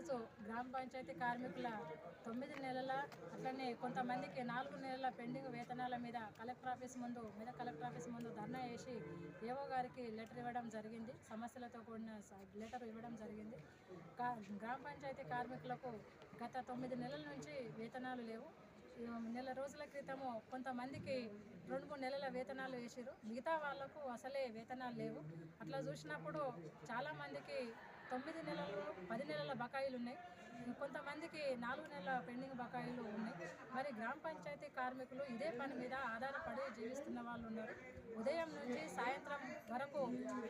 ఈరోజు గ్రామ పంచాయతీ కార్మికుల తొమ్మిది నెలల అట్లనే కొంతమందికి నాలుగు నెలల పెండింగ్ వేతనాల మీద కలెక్టర్ ఆఫీస్ ముందు మీద కలెక్టర్ ఆఫీస్ ముందు ధర్నా వేసి ఏవో గారికి లెటర్ ఇవ్వడం జరిగింది. సమస్యలతో కూడిన లెటర్ ఇవ్వడం జరిగింది. కా గ్రామ పంచాయతీ కార్మికులకు గత తొమ్మిది నెలల నుంచి వేతనాలు లేవు. నెల రోజుల క్రితము కొంతమందికి రెండు మూడు నెలల వేతనాలు వేసారు మిగతా వాళ్ళకు అసలే వేతనాలు లేవు. అట్లా చూసినప్పుడు చాలామందికి తొమ్మిది నెలలు పది నెలల బకాయిలు ఉన్నాయి. కొంతమందికి నాలుగు నెలల పెండింగ్ బకాయిలు ఉన్నాయి. మరి గ్రామ పంచాయతీ కార్మికులు ఇదే పని మీద ఆధారపడి జీవిస్తున్న వాళ్ళు ఉన్నారు. ఉదయం నుంచి సాయంత్రం వరకు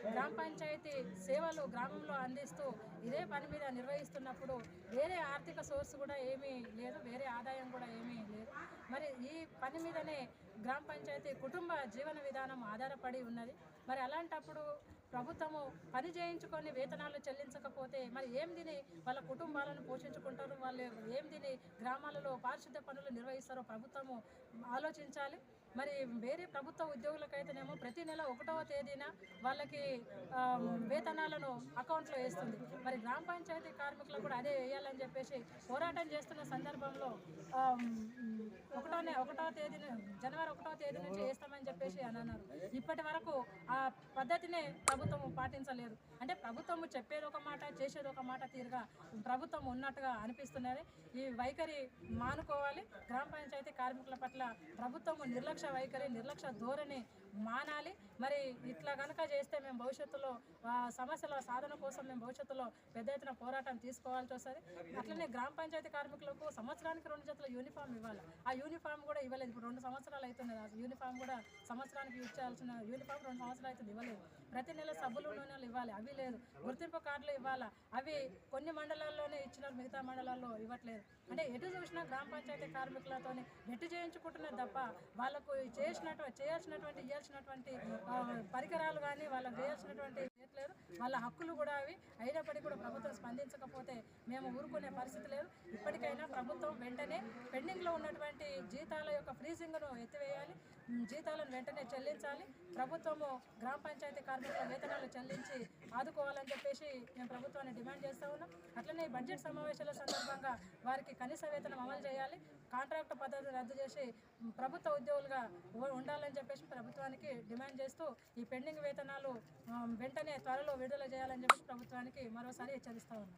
గ్రామ పంచాయతీ సేవలు గ్రామంలో అందిస్తూ ఇదే పని మీద నిర్వహిస్తున్నప్పుడు వేరే ఆర్థిక సోర్స్ కూడా ఏమీ లేదు వేరే ఆదాయం కూడా ఏమీ లేదు మరి ఈ పని మీదనే గ్రామ పంచాయతీ కుటుంబ జీవన విధానం ఆధారపడి ఉన్నది. మరి అలాంటప్పుడు ప్రభుత్వము పని చేయించుకొని వేతనాలు చెల్లించకపోతే మరి ఏం తిని వాళ్ళ కుటుంబాలను పోషించుకుంటారు? వాళ్ళు ఏం తిని గ్రామాలలో పారిశుద్ధ పనులు నిర్వహిస్తారో ప్రభుత్వము ఆలోచించాలి. మరి వేరే ప్రభుత్వ ఉద్యోగులకైతేనేమో ప్రతి నెల ఒకటవ తేదీన వాళ్ళకి వేతనాలను అకౌంట్లో వేస్తుంది. మరి గ్రామ పంచాయతీ కార్మికులు కూడా అదే వేయాలని చెప్పేసి పోరాటం చేస్తున్న సందర్భంలో ఒకటోనే ఒకటో తేదీ తేదీన జనవరి ఒకటో తేదీ నుంచి వేస్తామని చెప్పేసి అని అన్నారు. ఇప్పటి వరకు ఆ పద్ధతినే ప్రభుత్వం పాటించలేదు. అంటే ప్రభుత్వం చెప్పేది ఒక మాట చేసేది ఒక మాట తీరుగా ప్రభుత్వం ఉన్నట్టుగా అనిపిస్తున్నది. ఈ వైఖరి మానుకోవాలి. గ్రామ పంచాయతీ కార్మికుల పట్ల ప్రభుత్వము నిర్లక్ష్య వైఖరి నిర్లక్ష్య ధోరణి మానాలి. మరి ఇట్లా కనుక చేస్తే మేము భవిష్యత్తులో సమ సమస్యల సాధన కోసం మేము భవిష్యత్తులో పెద్ద ఎత్తున పోరాటం తీసుకోవాల్సి వస్తుంది. అట్లనే గ్రామ పంచాయతీ కార్మికులకు సంవత్సరానికి రెండు జతల యూనిఫామ్ ఇవ్వాలి. ఆ యూనిఫామ్ కూడా ఇవ్వలేదు. ఇప్పుడు రెండు సంవత్సరాలు అవుతున్నాయి ఆ యూనిఫామ్ కూడా సంవత్సరానికి యూజ్ చేయాల్సిన యూనిఫామ్ రెండు సంవత్సరాలు అవుతుంది ఇవ్వలేదు. ప్రతి నెల సబ్బులు నూనెలు ఇవ్వాలి. అవి లేదు. గుర్తింపు కార్డులు ఇవ్వాలా? అవి కొన్ని మండలాల్లోనే ఇచ్చినారు మిగతా మండలాల్లో ఇవ్వట్లేదు. అంటే ఎటు చూసినా గ్రామ పంచాయతీ కార్మికులతో నెట్టు చేయించుకుంటున్నది తప్ప వాళ్ళకు చేసినటువంటి చేయాల్సినటువంటి ఇవ్వాల్సినటువంటి పరికరాలు కానీ వాళ్ళకి చేయాల్సినటువంటి లేదు వాళ్ళ హక్కులు కూడా అవి. అయినప్పటికీ కూడా ప్రభుత్వం స్పందించకపోతే మేము ఊరుకునే పరిస్థితి లేదు. ఇప్పటికైనా ప్రభుత్వం వెంటనే పెండింగ్లో ఉన్నటువంటి జీతాల యొక్క ఫ్రీజింగ్ను ఎత్తివేయాలి. జీతాలను వెంటనే చెల్లించాలి. ప్రభుత్వము గ్రామ పంచాయతీ కార్మికుల వేతనాలు చెల్లించి ఆదుకోవాలని చెప్పేసి మేము ప్రభుత్వాన్ని డిమాండ్ చేస్తూ ఉన్నాం. అట్లనే బడ్జెట్ సమావేశాల సందర్భంగా వారికి కనీస వేతనం అమలు చేయాలి. కాంట్రాక్ట్ పద్ధతి రద్దు చేసి ప్రభుత్వ ఉద్యోగులుగా ఉండాలని చెప్పేసి ప్రభుత్వానికి డిమాండ్ చేస్తూ ఈ పెండింగ్ వేతనాలు వెంటనే త్వరలో విడుదల చేయాలని చెప్పేసి ప్రభుత్వానికి మరోసారి హెచ్చరిస్తా ఉన్నాం